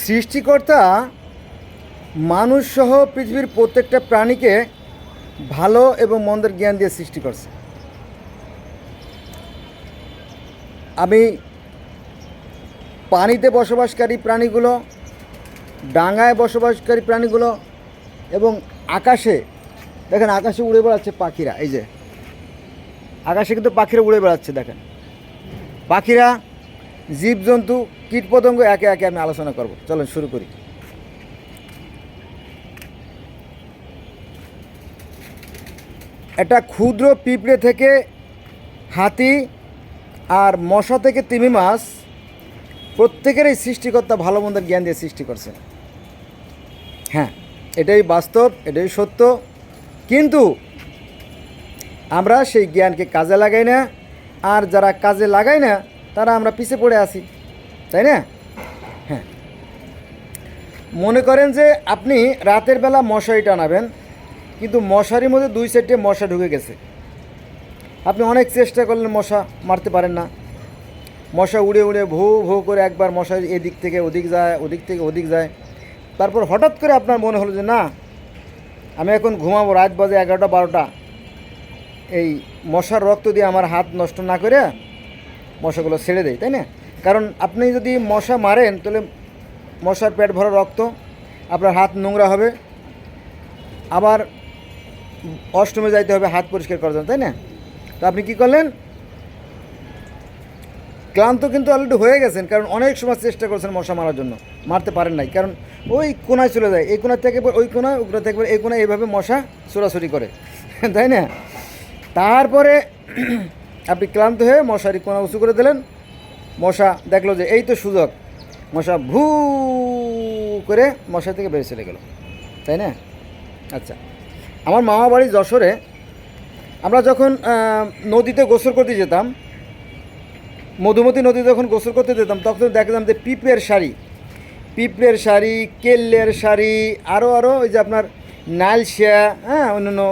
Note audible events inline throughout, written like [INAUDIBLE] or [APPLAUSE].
সৃষ্টিকর্তা, মানুষ সহ পৃথিবীর প্রত্যেকটা প্রাণীকে ভালো এবং মন্দের জ্ঞান দিয়ে সৃষ্টি করছে। আমি পানিতে বসবাসকারী প্রাণীগুলো ডাঙায় বসবাসকারী প্রাণীগুলো এবং আকাশে, দেখেন আকাশে উড়ে বেড়াচ্ছে পাখিরা, এই যে। আকাশে কিন্তু পাখিরা উড়ে বেড়াচ্ছে, দেখেন। পাখিরা জীবজন্তু, কীটপতঙ্গ একে একে আমি আলোচনা করব। চলেন, শুরু করি। একটা ক্ষুদ্র পিঁপড়ে থেকে হাতি আর মশা থেকে তিমি মাছ প্রত্যেকেরই সৃষ্টিকর্তা ভালো মন্দের জ্ঞান দিয়ে সৃষ্টি করছেন হ্যাঁ এটাই বাস্তব, এটাই সত্য। কিন্তু আমরা সেই জ্ঞানকে কাজে লাগাই না, আর যারা কাজে লাগাই না তারা আমরা পিছে পড়ে আসি তাই না? হ্যাঁ। মনে করেন যে আপনি রাতের বেলা মশারি টানাবেন, কিন্তু মশারির মধ্যে দুই সাইডে মশা ঢুকে গেছে। আপনি অনেক চেষ্টা করলেন মশা মারতে পারেন না। মশা উড়ে উড়ে ভো ভো করে একবার মশারি এদিক থেকে ওদিক যায়, ওদিক থেকে ওদিক যায়। তারপর হঠাৎ করে আপনার মনে হলো যে, না, আমি এখন ঘুমাবো রাত বাজে এগারোটা বারোটা। এই মশার রক্ত দিয়ে আমার হাত নষ্ট না করে মশাগুলো ছেড়ে দেয়, তাই না? কারণ আপনি যদি মশা মারেন, তাহলে মশার পেট ভরা রক্ত, আপনার হাত নোংরা হবে, আবার অষ্টমে যাইতে হবে, হাত পরিষ্কার করার জন্য, তাই না? তো আপনি কি করলেন? ক্লান্ত কিন্তু অলরেডি হয়ে গেছেন, কারণ অনেক সময় চেষ্টা করছেন মশা মারার জন্য, মারতে পারেন নাই। কারণ ওই কোনায় চলে যায়, এই কোনা থেকে ওই কোনায়, ওই কোনা থেকে এই কোনায় এইভাবে মশা ছোড়াছুরি করে, [LAUGHS] তাই না? তারপরে আপনি ক্লান্ত হয়ে মশারি কোনা উঁচু করে দিলেন। মশা দেখল যে এই তো সুযোগ। মশা ভু করে মশা থেকে বেরিয়ে চলে গেল। তাই না? আচ্ছা। আমার মামা বাড়ি যশোরে। আমরা যখন নদীতে গোসল করতে যেতাম, মধুমতি নদীতে যখন গোসল করতে যেতাম, তখন দেখতাম যে পিঁপড়ের শাড়ি। পিঁপড়ের শাড়ি, কেল্লের শাড়ি আরও আরও ওই যে আপনার নাইলশিয়া হ্যাঁ অন্যান্য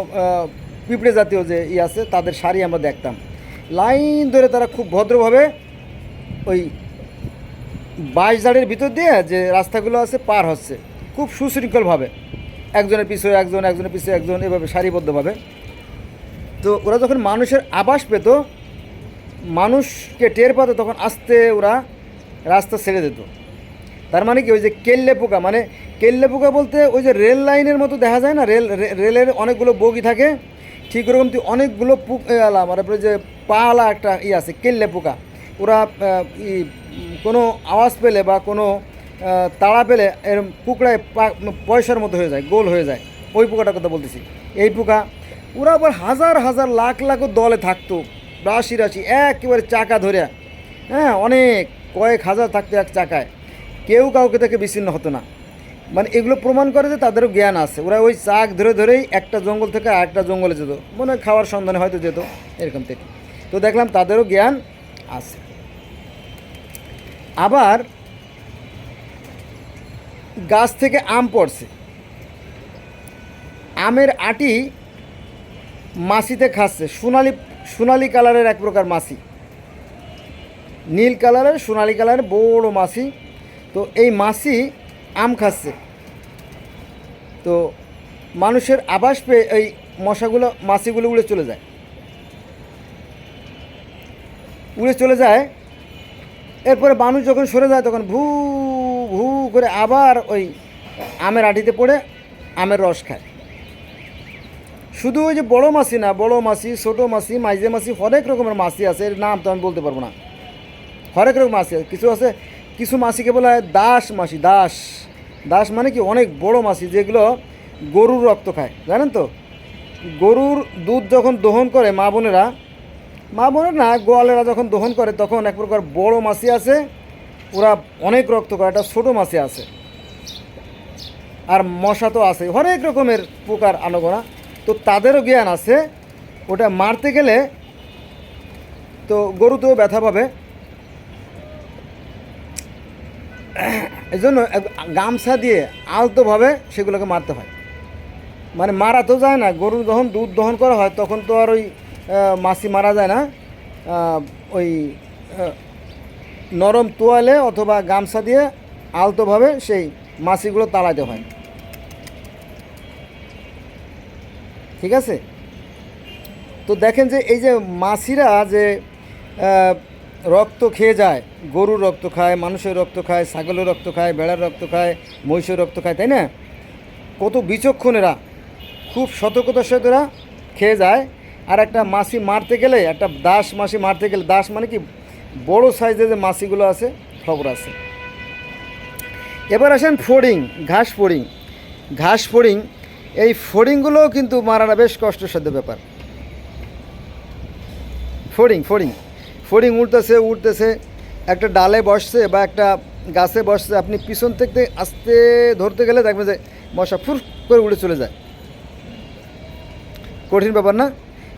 পিঁপড়ে জাতীয় যে ই আছে, তাদের শাড়ি আমরা দেখতাম। লাইন ধরে তারা খুব ভদ্রভাবে ওই বাইশ জাড়ের ভিতর দিয়ে যে রাস্তাগুলো আছে পার হচ্ছে, খুব সুশৃঙ্খলভাবে। একজনের পিছনে একজন, একজনের পিছনে একজন, এভাবে সারিবদ্ধভাবে। তো ওরা যখন মানুষের আবাস পেত, মানুষকে টের পাতো, তখন আস্তে ওরা রাস্তা ছেড়ে দিত। তার মানে কি, ওই যে কেল্লে পোকা মানে কেল্লে পোকা বলতে ওই যে রেল লাইনের মতো দেখা যায় না? রেল রেলের অনেকগুলো বগি থাকে, ঠিক ওরকম তুই অনেকগুলো পুক মানে যে পালা একটা ই আছে, কেল্লে পোকা। ওরা কোনো আওয়াজ পেলে বা কোনো তাড়া পেলে এরম কুকড়ায় পয়সার মতো হয়ে যায়, গোল হয়ে যায়। ওই পোকাটার কথা বলতেছি। এই পোকা, ওরা আবার হাজার হাজার, লাখ লাখ দলে থাকতো। রাশি রাশি, একেবারে চাকা ধরে। হ্যাঁ অনেক, কয়েক হাজার থাকতো এক চাকায়। কেউ কাউকে থেকে বিচ্ছিন্ন হতো না। মানে এগুলো প্রমাণ করে যে তাদেরও জ্ঞান আছে। ওরা ওই চাক ধরে ধরেই একটা জঙ্গল থেকে আরেকটা জঙ্গলে যেত। মনে খাওয়ার সন্ধানে হয়তো যেত, এরকম থেকে। তো দেখলাম তাদেরও জ্ঞান আছে। আবার গাছ থেকে আম পড়ছে। আমের আটি মাছিতে খাচ্ছে। সোনালি সোনালি কালারের এক প্রকার মাছি নীল কালারের, সোনালি কালারের বড় মাছি তো এই মাছি আম খাচ্ছে। তো মানুষের আবাস পেয়ে এই মশাগুলো মাছিগুলো উড়ে চলে যায়। উড়ে চলে যায়। এরপরে মানুষ যখন সরে যায়, তখন ভু ভু করে আবার ওই আমের আটিতে পড়ে, আমের রস খায়। শুধু ওই যে বড় মাছি না, বড় মাছি, ছোটো মাছি, মাইজে মাছি, হরেক রকমের মাছি আছে, এর নাম তো আমি বলতে পারব না। হরেক রকম মাছি আছে। কিছু আছে, কিছু মাছিকে বলা হয় দাস মাছি, দাস। দাস মানে কি? অনেক বড় মাছি যেগুলো গরুর রক্ত খায়। জানেন তো? গরুর দুধ যখন দহন করে মা বোনেরা মা বোনের না, গোয়ালেরা যখন দহন করে, তখন এক প্রকার বড় মাছি আছে, ওরা অনেক রক্ত করে একটা ছোটো মাছি আছে। আর মশা তো আছে হরেক রকমের পোকার আনগোনা। তো তাদেরও জ্ঞান আছে, ওটা মারতে গেলে তো গরুতেও ব্যথা পাবে। এই জন্য গামছা দিয়ে আলতোভাবে সেগুলোকে মারতে হয়। মানে মারা তো যায় না, গরু যখন দুধ দহন করা হয়, তখন তো আর ওই মাছি মারা যায় না ওই নরম তোয়ালে অথবা গামছা দিয়ে আলতোভাবে সেই মাছিগুলো তাড়াতে হয়। ঠিক আছে? তো দেখেন যে এই যে মাছিরা যে রক্ত খেয়ে যায়, গরুর রক্ত খায়, মানুষের রক্ত খায়, ছাগলের রক্ত খায়, বেড়ার রক্ত খায়, মহিষের রক্ত খায়, তাই না? কত বিচক্ষণেরা খুব সতর্কতার সাথে খেয়ে যায়। আর একটা মাছি মারতে গেলে, একটা দাস মাছি মারতে গেলে, দাস মানে কি? বড় সাইজের যে মাছিগুলো আছে খবর আছে। এবার আসেন ফড়িং, ঘাস ফড়িং। ঘাস ফড়িং, এই ফড়িংগুলোও কিন্তু মারাটা বেশ কষ্টসাধ্য ব্যাপার। ফড়িং ফড়িং। ফড়িং উঠতেছে উঠতেছে, একটা ডালে বসছে বা একটা গাছে বসছে, আপনি পিছন থেকে আস্তে ধরতে গেলে দেখবেন যে মশা ফুর করে উড়ে চলে যায়। কঠিন ব্যাপার না?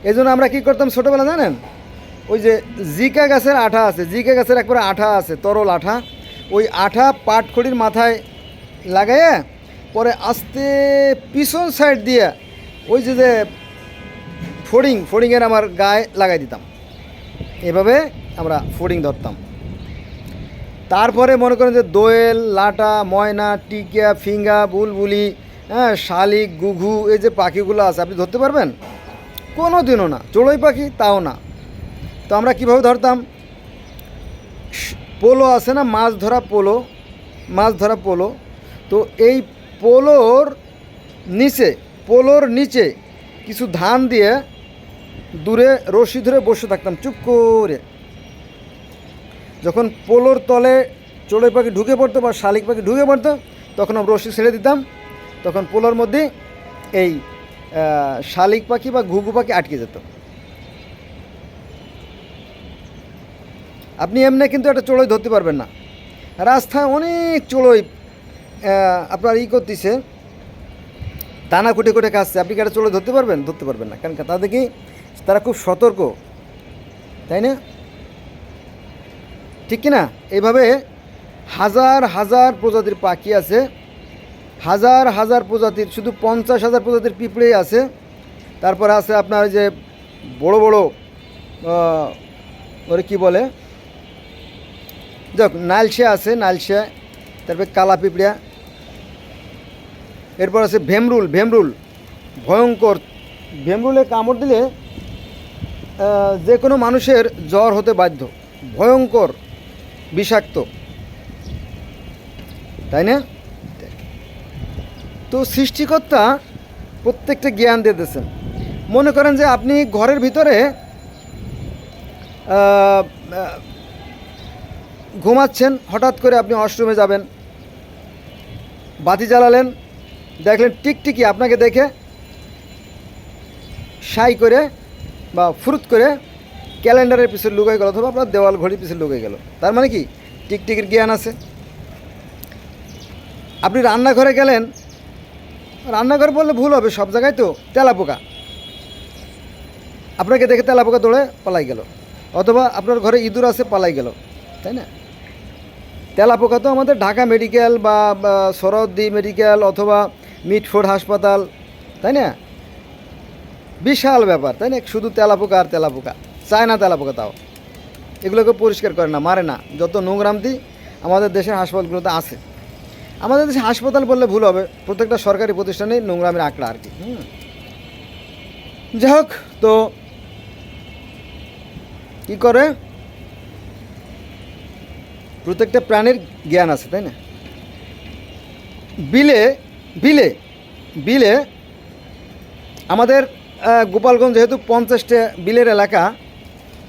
এই জন্য আমরা কী করতাম ছোটোবেলা জানেন? ওই যে জিকা গাছের আঠা আছে, জিকা গাছের একবারে আঠা আছে, তরল আঠা। ওই আঠা পাটখড়ির মাথায় লাগাইয়ে পরে আস্তে পিছন সাইড দিয়ে ওই যে যে ফড়িং, ফড়িংয়ের আমার গায়ে লাগাই দিতাম। এভাবে আমরা ফড়িং ধরতাম। তারপরে মনে করেন যে দোয়েল, লাটা, ময়না, টিকিয়া, ফিঙ্গা, বুলবুলি হ্যাঁ শালিক, গুঘু, এই যে পাখিগুলো আছে, আপনি ধরতে পারবেন? কোনো দিনও না, চড়ুই পাখি তাও না। তো আমরা কীভাবে ধরতাম? পোলো আছে না, মাছ ধরা পোলো, মাছ ধরা পোলো। তো এই পোলোর নিচে পোলোর নিচে কিছু ধান দিয়ে দূরে রশি ধরে বসে থাকতাম, চুপ করে। যখন পোলোর তলে চড়ুই পাখি ঢুকে পড়তো বা শালিক পাখি ঢুকে পড়তো, তখন আমরা রশি ছেড়ে দিতাম। তখন পোলোর মধ্যে এই শালিক পাখি বা ঘুঘু পাখি আটকে যেত। আপনি এমনি কিন্তু একটা চড়ুই ধরতে পারবেন না। রাস্তায় অনেক চড়ুই আপনার ই করতেছে দানা কুটে কুটে খাচ্ছে আপনি কি একটা চড়ুই ধরতে পারবেন? ধরতে পারবেন না। কারণ তাদের কি তারা খুব সতর্ক, তাই না? ঠিক কি না? এইভাবে হাজার হাজার প্রজাতির পাখি আছে। হাজার হাজার প্রজাতির, শুধু পঞ্চাশ হাজার প্রজাতির পিঁপড়েই আছে। তারপরে আছে আপনার যে বড় বড় ওরে কি বলে? যাক নালসে আছে নালসে তারপরে কালা পিঁপড়া। এরপর আছে ভেমরুল ভেমরুল, ভয়ঙ্কর। ভেমরুলে কামড় দিলে যে কোনো মানুষের জ্বর হতে বাধ্য, ভয়ঙ্কর, বিষাক্ত। তাই না? তো সৃষ্টিকর্তা প্রত্যেকটা জ্ঞান দিয়ে দিয়েছেন। মনে করেন যে আপনি ঘরের ভিতরে ঘুমাচ্ছেন, হঠাৎ করে আপনি অষ্টমে যাবেন, বাতি জ্বালালেন, দেখলেন টিকটিকি আপনাকে দেখে সাই করে বা ফুরুত করে ক্যালেন্ডারের পিছনে লুকাই গেল অথবা আপনার দেওয়াল ঘড়ির পিছনে লুকাই গেল। তার মানে কি? টিকটিকির জ্ঞান আছে। আপনি রান্নাঘরে গেলেন রান্নাঘর বললে ভুল হবে, সব জায়গায় তো তেলাপোকা আপনাকে দেখে তেলাপোকা দৌড়ে পালাই গেল। অথবা আপনার ঘরে ইঁদুর আছে, পালাই গেল। তাই না? তেলাপোকা তো আমাদের ঢাকা মেডিকেল বা সরদ্দি মেডিকেল অথবা মিটফোর্ড হাসপাতাল, তাই না? বিশাল ব্যাপার, তাই না? শুধু তেলাপোকা আর তেলাপোকা চায় না তেলাপোকা তাও। এগুলোকে পরিষ্কার করে না, মারে না। যত নোংরামতি আমাদের দেশের হাসপাতালগুলোতে আছে। আমাদের দেশে হাসপাতাল বললে ভুল হবে। প্রত্যেকটা সরকারি প্রতিষ্ঠানেই নোংরামের আঁকড়া আর কি। যাই হোক, তো কী করে? প্রত্যেকটা প্রাণীর জ্ঞান আছে, তাই না? বিলে বিলে বিলে আমাদের গোপালগঞ্জ যেহেতু পঞ্চাশটা বিলের এলাকা,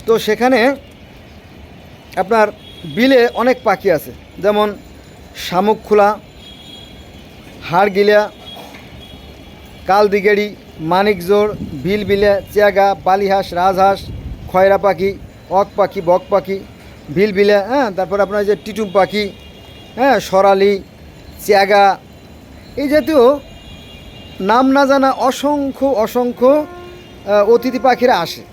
তো সেখানে আপনার বিলে অনেক পাখি আছে। যেমন শামুক খোলা হাড়গিলা, কালদিগেড়ি, মানিকজোড় বিলবিলে চেয়াগা বালিহাঁস, রাজহাঁস খয়রা পাখি অক পাখি বক পাখি বিলবিলে হ্যাঁ তারপর আপনার যে টিটুম পাখি হ্যাঁ সরালি চেয়াগা এই জাতীয় নাম না জানা অসংখ্য অসংখ্য অতিথি পাখিরা আসে।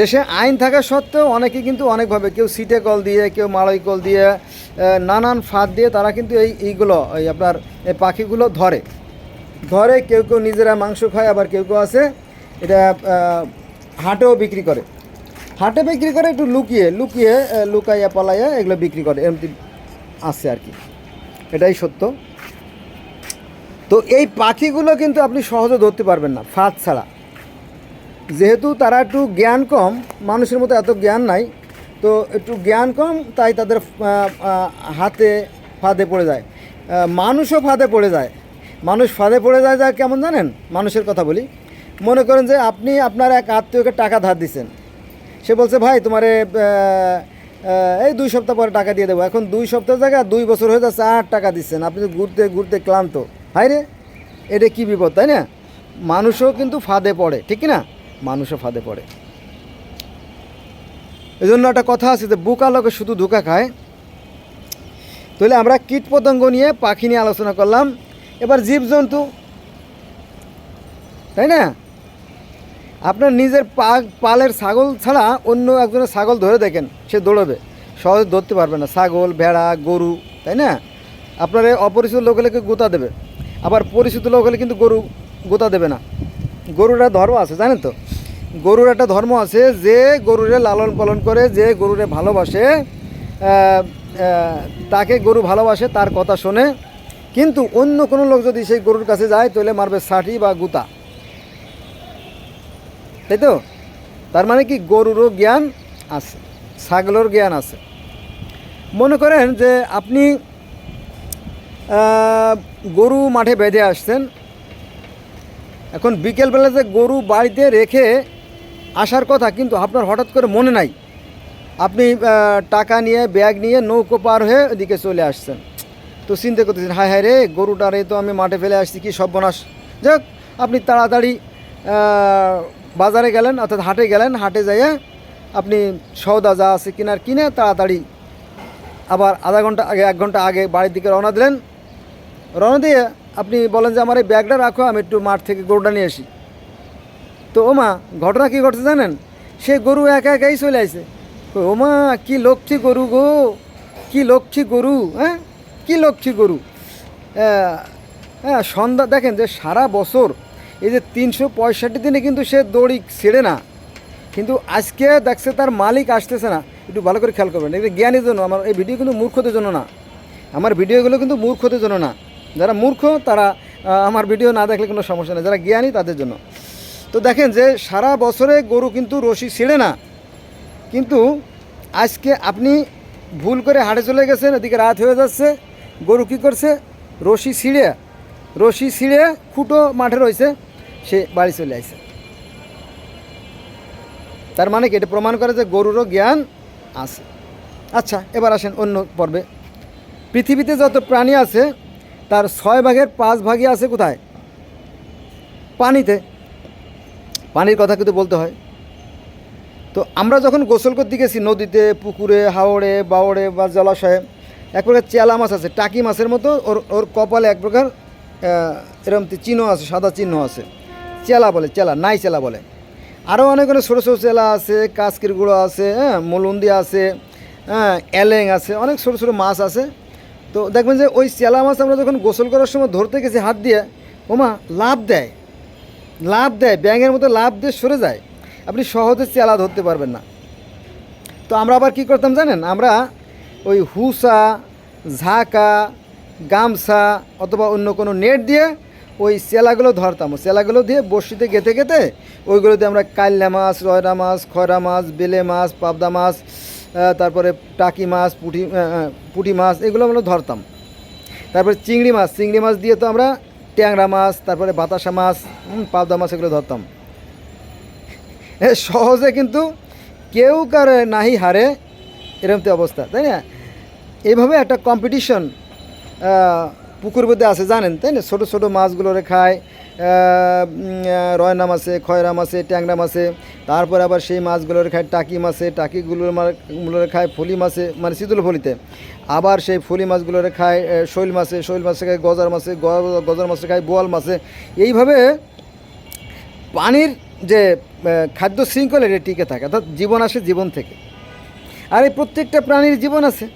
দেশে আইন থাকা সত্ত্বেও অনেকে কিন্তু অনেকভাবে কেউ সিটে কল দিয়ে, কেউ মালয় কল দিয়ে নানান ফাঁদ দিয়ে তারা কিন্তু এই, এইগুলো, এই আপনার এই পাখিগুলো ধরে। ধরে কেউ কেউ নিজেরা মাংস খায়, আবার কেউ কেউ আছে, এটা হাটেও বিক্রি করে। হাটে বিক্রি করে একটু লুকিয়ে লুকিয়ে লুকাইয়া পালাইয়া এগুলো বিক্রি করে এমনি আছে আর কি। এটাই সত্য। তো এই পাখিগুলো কিন্তু আপনি সহজে ধরতে পারবেন না, ফাঁদ ছাড়া। যেহেতু তারা একটু জ্ঞান কম, মানুষের মতো এত জ্ঞান নাই, তো একটু জ্ঞান কম, তাই তাদের হাতে ফাঁদে পড়ে যায়। মানুষও ফাঁদে পড়ে যায়। মানুষ ফাঁদে পড়ে যায় যা কেমন জানেন? মানুষের কথা বলি। মনে করেন যে আপনি আপনার এক আত্মীয়কে টাকা ধার দিচ্ছেন। সে বলছে, ভাই, তোমারে এই দুই সপ্তাহ পরে টাকা দিয়ে দেবো। এখন দুই সপ্তাহ জায়গা দুই বছর হয়ে যাচ্ছে আট টাকা দিচ্ছেন। আপনি তো ঘুরতে ঘুরতে ক্লান্ত। হাই রে, এটা কী বিপদ, তাই না? মানুষও কিন্তু ফাঁদে পড়ে, ঠিক না? মানুষও ফাঁদে পড়ে। এই জন্য একটা কথা আছে যে, বুকা লোকে শুধু ধোকা খায়। তাহলে আমরা কীট পতঙ্গ নিয়ে পাখি নিয়ে আলোচনা করলাম। এবার জীবজন্তু, তাই না? আপনার নিজের পা, পালের ছাগল ছাড়া অন্য একজনের ছাগল ধরে দেখেন, সে দৌড়বে। সহজে ধরতে পারবে না, ছাগল, ভেড়া, গরু, তাই না? আপনার অপরিচিত লোক হলে গোতা দেবে? আবার পরিচিত লোক হলে কিন্তু গরু গোতা দেবে না। গরুর ধর্ম আছে, জানেন তো? গরুর একটা ধর্ম আছে যে গরুরে লালন পালন করে, যে গরুরে ভালোবাসে তাকে গরু ভালোবাসে, তার কথা শোনে। কিন্তু অন্য কোনো লোক যদি সেই গরুর কাছে যায়, তাহলে মারবে ষাটি বা গুতা। তাই তো? তার মানে কি গরুরও জ্ঞান আছে ছাগলের জ্ঞান আছে। মনে করেন যে আপনি গরু মাঠে বেঁধে আসছেন এখন বিকেলবেলা যে গরু বাড়িতে রেখে আসার কথা, কিন্তু আপনার হঠাৎ করে মনে নাই? আপনি টাকা নিয়ে, ব্যাগ নিয়ে নৌকো পার হয়ে ওদিকে চলে আসছেন। তো চিন্তা করতেছেন, হায় হায় রে, গরুটারে তো আমি মাঠে ফেলে আসছি, কি সর্বনাশ। যাক, আপনি তাড়াতাড়ি বাজারে গেলেন, অর্থাৎ হাটে গেলেন, হাটে যাইয়ে আপনি সৌদা যা আছে কিনার কিনে তাড়াতাড়ি আবার আধা ঘণ্টা আগে, এক ঘণ্টা আগে বাড়ির দিকে রওনা দিলেন। রওনা দিয়ে আপনি বলেন যে আমার এই ব্যাগটা রাখো, আমি একটু মাঠ থেকে গরুটা নিয়ে আসি। তো ওমা, ঘটনা কী ঘটছে জানেন? সে গরু একা একাই চলে আসে ওমা, কি লক্ষ্মী গরু গো, কি লক্ষ্মী গরু হ্যাঁ? কি লক্ষ্মী গরু? হ্যাঁ সন্ধ্যা, দেখেন যে সারা বছর এই যে তিনশো পঁয়ষট্টি দিনে কিন্তু সে দড়ি ছেড়ে না। কিন্তু আজকে দেখছে তার মালিক আসতেছে না। একটু ভালো করে খেয়াল করবেন। এটা জ্ঞানের জন্য, আমার এই ভিডিও কিন্তু মূর্খদের জন্য না। আমার ভিডিওগুলো কিন্তু মূর্খদের জন্য না। যারা মূর্খ, তারা আমার ভিডিও না দেখলে কোনো সমস্যা নেই। যারা জ্ঞানী, তাদের জন্য। তো দেখেন যে, সারা বছরে গরু কিন্তু রশি ছিঁড়ে না। কিন্তু আজকে আপনি ভুল করে হাটে চলে গেছেন, এদিকে রাত হয়ে যাচ্ছে, গরু কী করছে? রশি ছিঁড়ে রশি ছিঁড়ে খুঁটো মাঠে রয়েছে, সে বাড়ি চলে আসছে। তার মানে কি? এটা প্রমাণ করে যে গরুরও জ্ঞান আছে। আচ্ছা এবার আসেন অন্য পর্বে। পৃথিবীতে যত প্রাণী আছে তার ছয় ভাগের পাঁচ ভাগই আছে কোথায়? পানিতে। পানির কথা কিন্তু বলতে হয়। তো আমরা যখন গোসল করতে গেছি নদীতে পুকুরে হাওড়ে বাওড়ে বা জলাশয়ে এক প্রকার চেলা মাছ আছে টাকি মাছের মতো ওর ওর কপালে এক প্রকার আহ, এরকম চিহ্ন আছে সাদা চিহ্ন আছে। চেলা বলে চেলা নাই চেলা বলে। আরও অনেক অনেক ছোটো ছোটো চেলা আছে কাসকির গুঁড়ো আছে হ্যাঁ মলুন্দি আছে হ্যাঁ এলেং আছে অনেক ছোটো ছোটো মাছ আছে। তো দেখবেন যে ওই চেলা মাছ আমরা যখন গোসল করার সময় ধরতে গেছি হাত দিয়ে, ওমা, লাভ দেয়। লাভ দেয়, ব্যাঙের মতো লাভ দিয়ে সরে যায়। আপনি সহজে চেলা ধরতে পারবেন না। তো আমরা আবার কি করতাম জানেন? আমরা ওই হুসা, ঝাঁকা, গামছা অথবা অন্য কোনো নেট দিয়ে ওই চেলাগুলো ধরতাম। চেলাগুলো দিয়ে বড়শিতে গেঁথে গেঁথে ওইগুলো দিয়ে আমরা কাল্লা মাছ, রয়রা মাছ, খয়রা মাছ, বেলে মাছ, পাবদা মাছ তারপরে টাকি মাছ, পুঁটি পুঁটি মাছ, এগুলো আমরা ধরতাম। তারপরে চিংড়ি মাছ চিংড়ি মাছ দিয়ে তো আমরা ট্যাংরা মাছ, তারপরে বাতাসা মাছ পাবদা মাছ এগুলো ধরতাম। সহজে কিন্তু কেউ কারে নাহি হারে এরকম তো অবস্থা, তাই না? এইভাবে একটা কম্পিটিশন পুকুর মধ্যে আছে, জানেন, তাই না? ছোটো ছোটো মাছগুলোরে খায় রয়না মাছে খয়রা মাছে ট্যাংরা মাছে তারপর আবার সেই মাছগুলোরে খায় টাকি মাছে, টাকিগুলোর গুলোরে খায় ফুলি মাছে মানে শীতল ফুলিতে। আবার সেই ফুলি মাছগুলোরে খায় শৈল মাছে শৈল মাছে খায় গজার মাছে গজার মাছে খায় বোয়াল মাছে। এইভাবে পানির যে খাদ্য শৃঙ্খল এটা টিকে থাকে, অর্থাৎ জীবন আসে জীবন থেকে। আর এই প্রত্যেকটা প্রাণীর জীবন আছে,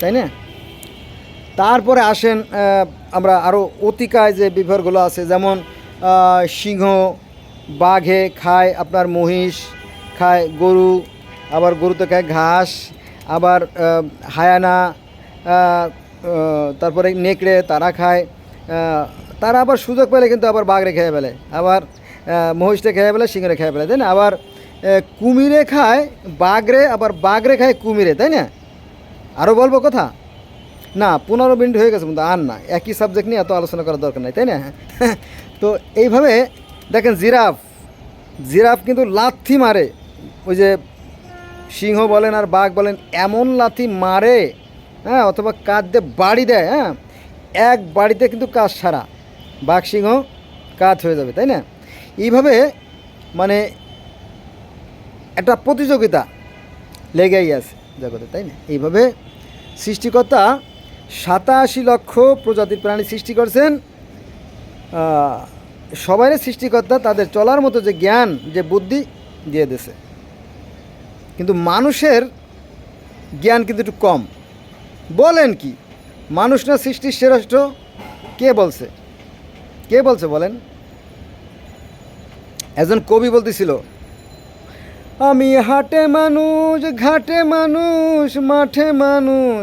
তাই না? তারপরে আসেন আমরা আরও অতিকায় যে বিভাগগুলো আছে, যেমন সিংহ, বাঘে খায় আপনার মহিষ, খায় গরু, আবার গরুতে খায় ঘাস, আবার হায়ানা তারপরে নেকড়ে তারা খায় তারা আবার সুযোগ পেলে কিন্তু আবার বাঘরে খেয়ে ফেলে, আবার মহিষটা খেয়ে ফেলে, সিংহরে খেয়ে ফেলে, তাই না? আবার কুমিরে খায় বাঘরে, আবার বাঘরে খায় কুমিরে, তাই না? আরও বলব কথা? না, পনেরো মিনিট হয়ে গেছে কিন্তু আর না, একই সাবজেক্ট নিয়ে এত আলোচনা করার দরকার নাই, তাই না? [LAUGHS] তো এইভাবে দেখেন জিরাফ জিরাফ কিন্তু লাথি মারে। ওই যে সিংহ বলেন আর বাঘ বলেন, এমন লাথি মারে হ্যাঁ অথবা কাজ দিয়ে বাড়ি দেয় হ্যাঁ এক বাড়িতে কিন্তু কাজ সারা বাঘ, সিংহ কাজ হয়ে যাবে, তাই না? এইভাবে মানে একটা প্রতিযোগিতা লেগেই আছে জগতে, তাই না? এইভাবে সৃষ্টিকর্তা সাতাশি লক্ষ প্রজাতির প্রাণী সৃষ্টি করছেন। সবাইয়ের সৃষ্টিকর্তা তাদের চলার মতো যে জ্ঞান, যে বুদ্ধি দিয়ে দিয়েছে। কিন্তু মানুষের জ্ঞান কিন্তু একটু কম। বলেন কি, মানুষ না সৃষ্টির শ্রেষ্ঠ? কে বলছে? কে বলছে বলেন? একজন কবি বলতেছিল, আমি হাটে মানুষ, ঘাটে মানুষ, মাঠে মানুষ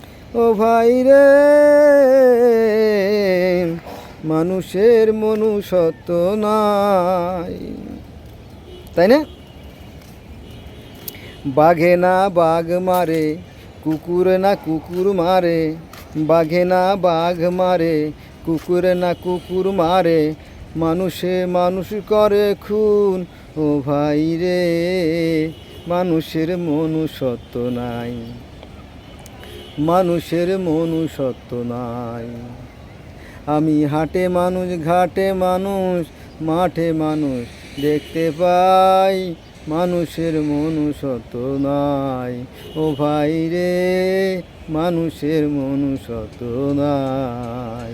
ও ভাই রে, মানুষের মনুষ্যত্ব নাই। তাই না? বাঘে না বাঘ মারে, কুকুর না কুকুর মারে। বাঘে না বাঘ মারে, কুকুর না কুকুর মারে। মানুষে মানুষ করে খুন, ও ভাই রে, মানুষের মনুষ্যত্ব নাই। মানুষের মনুষ্যত্ব নাই। আমি হাটে মানুষ, ঘাটে মানুষ, মাঠে মানুষ দেখতে পাই, মানুষের মনুষ্যত্ব নাই। ও ভাই রে, মানুষের মনুষ্যত্ব নাই।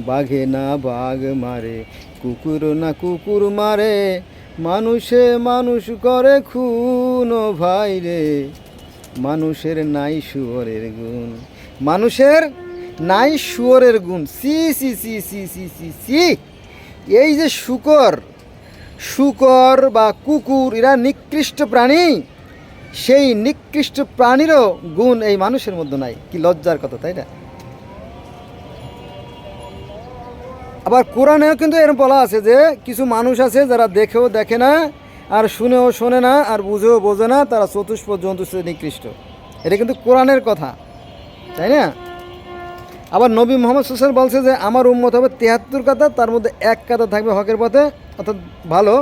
বাঘে না বাঘ মারে, কুকুর না কুকুর মারে, মানুষে মানুষ করে খুন ও ভাই রে। মানুষের নাই শুয়োরের গুণ। মানুষের নাই শুয়োরের গুণ। সি সি সি সি সি সি সি। এই যে শুকর শুকর বা কুকুর, এরা নিকৃষ্ট প্রাণী। সেই নিকৃষ্ট প্রাণীরও গুণ এই মানুষের মধ্যে নাই। কি লজ্জার কথা, তাই না? আবার কোরআনেও কিন্তু এরকম বলা আছে যে, কিছু মানুষ আছে যারা দেখেও দেখে না আর শুনেও শোনে না, আর বুঝেও বোঝে না, তারা চতুষ্প জন্তু নিকৃষ্ট। এটা কিন্তু কোরআনের কথা, তাই না? আবার নবী মোহাম্মদ সুসেন বলছে যে, আমার উম্মত হবে তেহাত্তর কাতা, তার মধ্যে এক কাতা থাকবে হকের পথে, অর্থাৎ ভালো,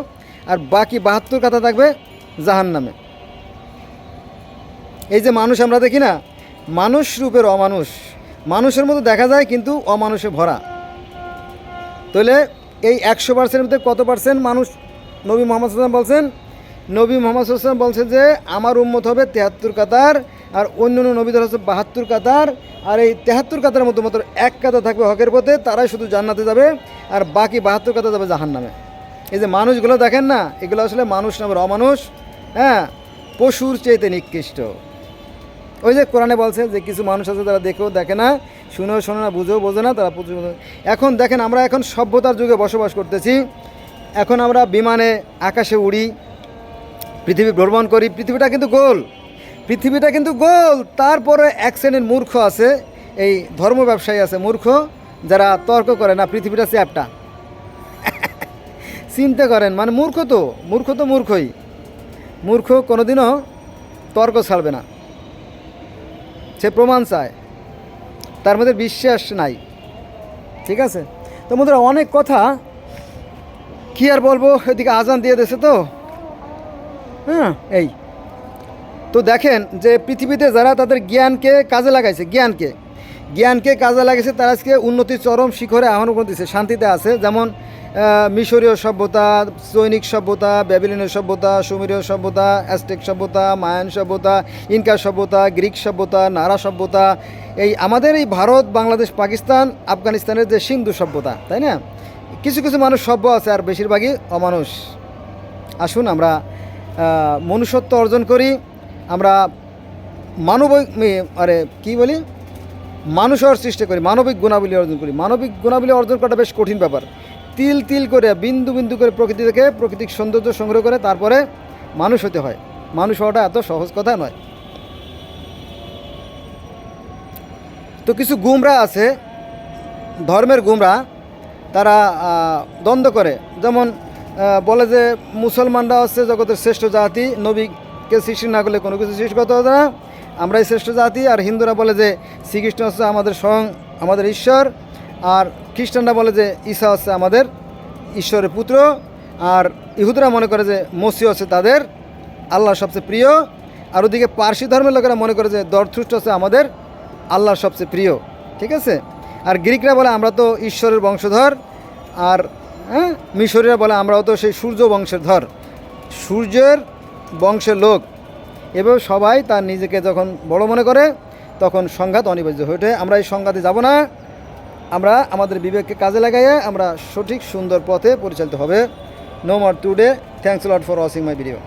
আর বাকি বাহাত্তর কাতা থাকবে জাহান নামে এই যে মানুষ আমরা দেখি না, মানুষ রূপের অমানুষ। মানুষের মতো দেখা যায়, কিন্তু অমানুষে ভরা। তাহলে এই একশো পার্সেন্টের মধ্যে কত পার্সেন্ট মানুষ নবী মোহাম্মদ সাল্লাম বলছেন, নবী মোহাম্মদ সাল্লাম বলছে যে, আমার উম্মত হবে তেহাত্তর কাতার আর অন্য অন্য নবীদের হচ্ছে বাহাত্তর কাতার। আর এই তেহাত্তর কাতার মতো মাত্র এক কাতা থাকবে হকের পথে, তারাই শুধু জান্নাতে যাবে আর বাকি বাহাত্তর কাতা যাবে জাহান নামে এই যে মানুষগুলো দেখেন না, এগুলো আসলে মানুষ নামের অমানুষ। হ্যাঁ পশুর চেয়েতে নিকৃষ্ট। ওই যে কোরআনে বলছে যে, কিছু মানুষ আছে তারা দেখেও দেখে না, শুনেও শোনে না, বুঝেও বোঝে না, তারা এখন দেখেন, আমরা এখন সভ্যতার যুগে বসবাস করতেছি। এখন আমরা বিমানে আকাশে উড়ি, পৃথিবী ভ্রমণ করি। পৃথিবীটা কিন্তু গোল। পৃথিবীটা কিন্তু গোল। তারপরে এক শ্রেণির মূর্খ আছে, এই ধর্ম ব্যবসায়ী আছে মূর্খ, যারা তর্ক করে, না, পৃথিবীটা চ্যাপটা [LAUGHS] চিন্তা করেন মানে মূর্খ তো মূর্খ তো মূর্খই। মূর্খ কোনোদিনও তর্ক ছাড়বে না। সে প্রমাণ চায়। তার মধ্যে বিশ্বাস নাই। ঠিক আছে? তো অনেক কথা কি আর বলব? এদিকে আজান দিয়ে দিয়েছে তো। হ্যাঁ এই। তো দেখেন যে পৃথিবীতে যারা তাদের জ্ঞানকে কাজে লাগাইছে, জ্ঞানকে জ্ঞানকে কাজে লাগাইছে, তারা আজকে উন্নতির চরম শিখরে আহ্বান করে দিচ্ছে শান্তিতে আছে। যেমন মিশরীয় সভ্যতা, সৈনিক সভ্যতা, ব্যাবিলনীয় সভ্যতা, সুমেরীয় সভ্যতা অ্যাস্টেক সভ্যতা, মায়ান সভ্যতা, ইনকা সভ্যতা, গ্রিক সভ্যতা, নারা সভ্যতা। এই আমাদের এই ভারত, বাংলাদেশ, পাকিস্তান, আফগানিস্তানের যে সিন্ধু সভ্যতা, তাই না? কিছু কিছু মানুষ সভ্য আছে আর বেশিরভাগই অমানুষ। আসুন আমরা মনুষ্যত্ব অর্জন করি, আমরা মানবিক আরে, কি বলি? মানুষ হওয়ার চেষ্টা করি, মানবিক গুণাবলী অর্জন করি। মানবিক গুণাবলী অর্জন করাটা বেশ কঠিন ব্যাপার। তিল তিল করে, বিন্দু বিন্দু করে প্রকৃতি থেকে প্রাকৃতিক সৌন্দর্য সংগ্রহ করে তারপরে মানুষ হতে হয়। মানুষ হওয়াটা এত সহজ কথা নয়। তো কিছু গুমরা আছে, ধর্মের গুমরা তারা দ্বন্দ্ব করে। যেমন বলে যে মুসলমানরা হচ্ছে জগতের শ্রেষ্ঠ জাতি নবীকে সৃষ্টি না করলে কোনো কিছু সৃষ্টি করতে হবে না। আমরাই শ্রেষ্ঠ জাতি, আর হিন্দুরা বলে যে শ্রীকৃষ্ণ হচ্ছে আমাদের স্বয়ং, আমাদের ঈশ্বর, আর খ্রিস্টানরা বলে যে ঈশা হচ্ছে আমাদের ঈশ্বরের পুত্র, আর ইহুদরা মনে করে যে মসি হচ্ছে তাদের আল্লাহর সবচেয়ে প্রিয়, আর ওদিকে পার্সি ধর্মের লোকেরা মনে করে যে দরথুষ্ট হচ্ছে আমাদের আল্লাহর সবচেয়ে প্রিয়। ঠিক আছে? আর গ্রিকরা বলে আমরা তো ঈশ্বরের বংশধর, আর হ্যাঁ মিশরীরা বলে আমরাও তো সেই সূর্য বংশের ধর। সূর্যের বংশের লোক। এভাবে সবাই তার নিজেকে যখন বড় মনে করে, তখন সংঘাত অনিবার্য হয়ে ওঠে। আমরা এই সংঘাতে যাব না। আমরা আমাদের বিবেককে কাজে লাগাইয়ে আমরা সঠিক সুন্দর পথে পরিচালিত হবে। No more today thanks lot for watching my video